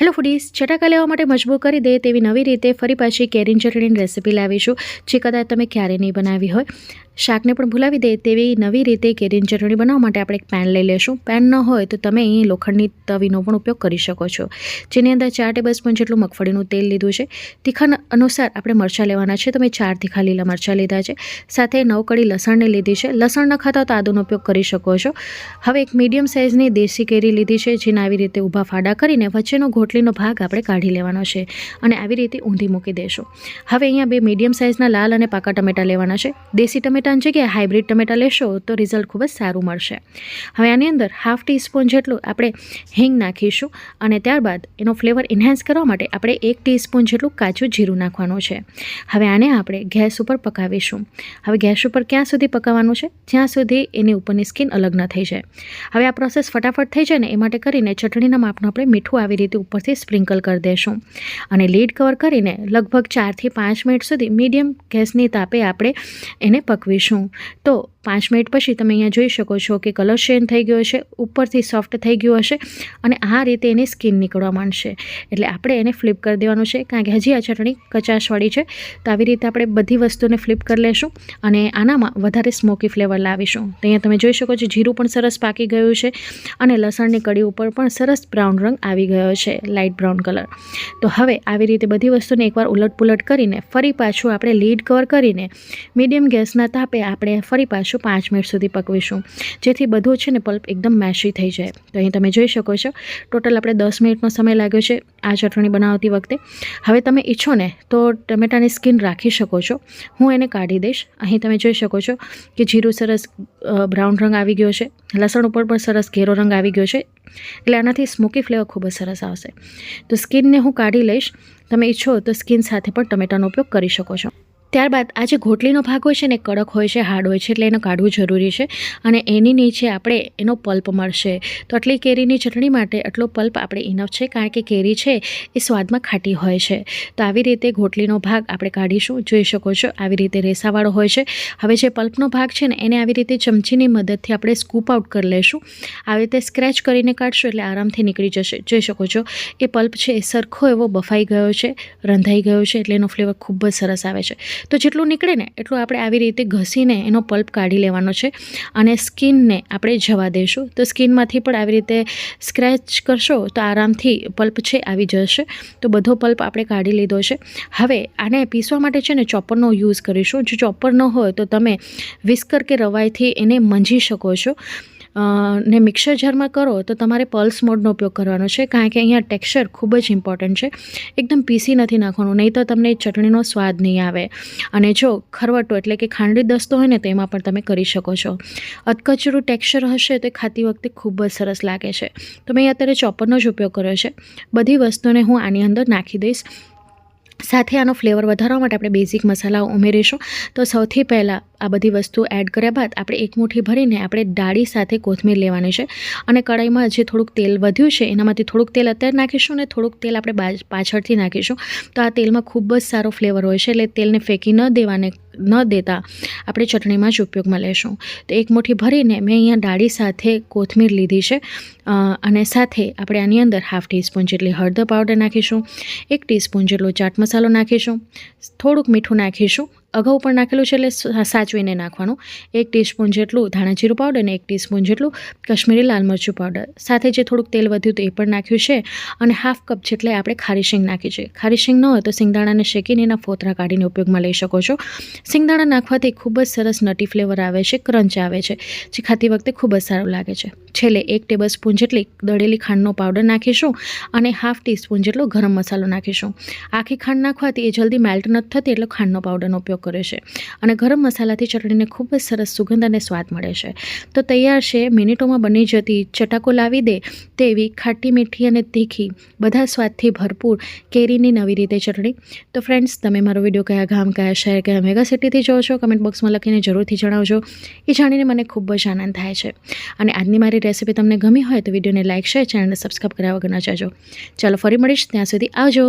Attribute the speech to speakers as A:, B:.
A: Hello foodies ચટાકા લેવા માટે મજબૂર કરી દે તેવી નવી રીતે ફરી પાછી કેરીન ચટણીની રેસીપી લાવીશું, જે કદાચ તમે ક્યારેય નહીં બનાવી હોય. શાકને પણ ભૂલાવી દે તેવી નવી રીતે કેરીની ચટણી બનાવવા માટે આપણે એક પેન લઈ લેશું. પેન ન હોય તો તમે અહીં લોખંડની તવીનો પણ ઉપયોગ કરી શકો છો. જેની અંદર ચાર ટેબલ સ્પૂન જેટલું મગફળીનું તેલ લીધું છે. તીખા અનુસાર આપણે મરચાં લેવાના છે. તમે ચાર તીખા લીલા મરચાં લીધા છે. સાથે નવ કડી લસણને લીધી છે. લસણ ન ખાતા તો આદુનો ઉપયોગ કરી શકો છો. હવે એક મીડિયમ સાઇઝની દેશી કેરી લીધી છે, જેને આવી રીતે ઊભા ફાડા કરીને વચ્ચેનો ઘોટલીનો ભાગ આપણે કાઢી લેવાનો છે અને આવી રીતે ઊંધી મૂકી દેશું. હવે અહીંયા બે મીડિયમ સાઇઝના લાલ અને પાકા ટમેટા લેવાના છે. દેશી ટમેટાની જગ્યાએ હાઇબ્રિડ ટમેટા લેશો તો રિઝલ્ટ ખૂબ જ સારું મળશે. હવે આની અંદર હાફ ટીસ્પૂન જેટલું આપણે હિંગ નાખીશું અને ત્યારબાદ એનો ફ્લેવર ઇન્હાન્સ કરવા માટે આપણે એક ટીસ્પૂન જેટલું કાચું જીરું નાખવાનું છે. હવે આને આપણે ગેસ ઉપર પકાવીશું. હવે ગેસ ઉપર ક્યાં સુધી પકાવવાનું છે? જ્યાં સુધી એની ઉપરની સ્કિન અલગ ન થઈ જાય. હવે આ પ્રોસેસ ફટાફટ થઈ જાય ને એ માટે કરીને ચટણીના માપનું આપણે મીઠું આવી રીતે ઉપરથી સ્પ્રિંકલ કરી દઈશું અને લીડ કવર કરીને લગભગ ચારથી પાંચ મિનિટ સુધી મીડિયમ ગેસની તાપે આપણે એને પકવીશું તો પાંચ મિનિટ પછી તમે અહીંયા જોઈ શકો છો કે કલર ચેન્જ થઈ ગયો છે ઉપરથી સોફ્ટ થઈ ગયું હશે અને આ રીતે એની સ્કિન નીકળવા માંડશે. એટલે આપણે એને ફ્લિપ કરી દેવાનું છે, કારણ કે હજી આ ચટણી કચાશવાળી છે. તો આવી રીતે આપણે બધી વસ્તુને ફ્લિપ કરી લેશું અને આનામાં વધારે સ્મોકી ફ્લેવર લાવીશું. તો અહીંયા તમે જોઈ શકો છો, જીરું પણ સરસ પાકી ગયું છે અને લસણની કડી ઉપર પણ સરસ બ્રાઉન રંગ આવી ગયો છે લાઇટ બ્રાઉન કલર તો હવે આવી રીતે બધી વસ્તુને એકવાર ઉલટ પુલટ કરીને ફરી પાછું આપણે લીડ કવર કરીને મીડિયમ ગેસના તાપે આપણે ફરી પાછું પાંચ મિનિટ સુધી પકવીશું. જેથી બધું છે ને પલ્પ એકદમ મેશી થઈ જાય. તો અહીં તમે જોઈ શકો છો, ટોટલ આપણે દસ મિનિટનો સમય લાગ્યો છે આ ચટણી બનાવતી વખતે. હવે તમે ઈચ્છો ને તો ટમેટાની સ્કિન રાખી શકો છો. હું એને કાઢી દઈશ. અહીં તમે જોઈ શકો છો કે જીરું સરસ બ્રાઉન રંગ આવી ગયો છે. લસણ ઉપર પણ સરસ ઘેરો રંગ આવી ગયો છે. એટલે આનાથી સ્મોકી ફ્લેવર ખૂબ જ સરસ આવશે. તો સ્કિનને હું કાઢી લઈશ. તમે ઈચ્છો તો સ્કિન સાથે પણ ટમેટાનો ઉપયોગ કરી શકો છો. ત્યારબાદ આ જે ઘોટલીનો ભાગ હોય છે ને કડક હોય છે, હાર્ડ હોય છે, એટલે એને કાઢવું જરૂરી છે અને એની નીચે આપણે એનો પલ્પ મળશે. તો આટલી કેરીની ચટણી માટે આટલો પલ્પ આપણે ઇનફ છે, કારણ કે કેરી છે એ સ્વાદમાં ખાટી હોય છે. તો આવી રીતે ઘોટલીનો ભાગ આપણે કાઢીશું, જોઈ શકો છો આવી રીતે રેસાવાળો હોય છે. હવે જે પલ્પનો ભાગ છે ને એને આવી રીતે ચમચીની મદદથી આપણે સ્કૂપ આઉટ કરી લઈશું આવી રીતે સ્ક્રેચ કરીને કાઢશું એટલે આરામથી નીકળી જશે. જોઈ શકો છો એ પલ્પ છે એ સરખો એવો બફાઈ ગયો છે, રંધાઈ ગયો છે એટલે એનો ફ્લેવર ખૂબ જ સરસ આવે છે. તો જેટલું નીકળે ને એટલું આપણે આવી રીતે ઘસીને એનો પલ્પ કાઢી લેવાનો છે અને સ્કિનને આપણે જવા દઈશું તો સ્કિનમાંથી પણ આવી રીતે સ્ક્રેચ કરશો તો આરામથી પલ્પ છે આવી જશે. તો બધો પલ્પ આપણે કાઢી લીધો છે. હવે આને પીસવા માટે છે ને ચોપરનો યુઝ કરીશું. જો ચોપર ન હોય તો તમે વિસ્કર કે રવાઈથી એને મંજી શકો છો. ને મિક્સર જારમાં કરો તો તમારે પલ્સ મોડનો ઉપયોગ કરવાનો છે, કારણ કે અહીંયા ટેક્સચર ખૂબ જ ઇમ્પોર્ટન્ટ છે. એકદમ પીસી નથી નાખવાનું, નહીં તો તમને ચટણીનો સ્વાદ નહીં આવે. અને જો ખરવટો એટલે કે ખાંડી દસ્તો હોય ને તો એમાં પણ તમે કરી શકો છો. અધકચરું ટેક્સચર હશે તો ખાતી વખતે ખૂબ જ સરસ લાગે છે. તો મેં અત્યારે ચોપરનો જ ઉપયોગ કર્યો છે. બધી વસ્તુને હું આની અંદર નાખી દઈશ. સાથે આનો ફ્લેવર વધારવા માટે આપણે બેઝિક મસાલા ઉમેરીશું. તો સૌથી પહેલાં આ બધી વસ્તુ એડ કર્યા બાદ આપણે એક મુઠ્ઠી ભરીને આપણે ડાળી સાથે કોથમીર લેવાની છે. અને કડાઈમાં જે થોડુંક તેલ વધ્યું છે, એનામાંથી થોડુંક તેલ અત્યારે નાખીશું અને થોડુંક તેલ આપણે પાછળથી નાખીશું. તો આ તેલમાં ખૂબ જ સારો ફ્લેવર હોય છે, એટલે તેલને ફેંકી ન દેવાને, ન દેતા આપણે ચટણીમાં જ ઉપયોગમાં લેશું. તો એક મુઠ્ઠી ભરીને મેં અહીંયા ડાળી સાથે કોથમીર લીધી છે. અને સાથે આપણે આની અંદર હાફ ટીસ્પૂન જેટલી હળદર પાવડર નાખીશું, એક ટીસ્પૂન જેટલો ચાટ મસાલો નાખીશું, થોડુંક મીઠું નાખીશું અગાઉ પણ નાખેલું છે એટલે સાચવીને નાખવાનું. એક ટીસ્પૂન જેટલું ધાણા જીરું પાવડર અને એક ટીસ્પૂન જેટલું કશ્મીરી લાલ મરચું પાવડર સાથે જે થોડુંક તેલ વધ્યું તો એ પણ નાખ્યું છે અને હાફ કપ જેટલે આપણે ખારી શીંગ નાખી છે. ખારી શીંગ ન હોય તો સિંગદાણાને શેકીને એના ફોતરા કાઢીને ઉપયોગમાં લઈ શકો છો. સિંગદાણા નાખવાથી ખૂબ જ સરસ નટી ફ્લેવર આવે છે ક્રંચ આવે છે, જે ખાતી વખતે ખૂબ જ સારું લાગે છે. છેલ્લે એક ટેબલ સ્પૂન જેટલી દળેલી ખાંડનો પાવડર નાખીશું અને હાફ ટીસ્પૂન જેટલો ગરમ મસાલો નાખીશું. આખી ખાંડ નાખવાથી એ જલ્દી મેલ્ટ નથી થતી એટલે ખાંડનો પાવડરનો ઉપયોગ કરે છે અને ગરમ મસાલાથી ચટણીને ખૂબ જ સરસ સુગંધ અને સ્વાદ મળે છે. તો તૈયાર છે, મિનિટોમાં બની જતી ચટાકો લાવી દે તેવી ખાટી મીઠી અને તીખી, બધા સ્વાદથી ભરપૂર કેરીની નવી રીતે ચટણી. તો ફ્રેન્ડ્સ તમે મારો વીડિયો કયા ગામ, કયા શહેર, કયા મેગા સિટીથી જોવો છો? કમેન્ટ બોક્સમાં લખીને જરૂરથી જણાવજો. એ જાણીને મને ખૂબ જ આનંદ થાય છે. અને આજની મારી રેસીપી તમને ગમી હોય તો વિડીયોને લાઇક શેર, ચેનલને સબસ્ક્રાઈબ કર્યા વગર ન જાજો ચાલો ફરી મળીશ ત્યાં સુધી આવજો.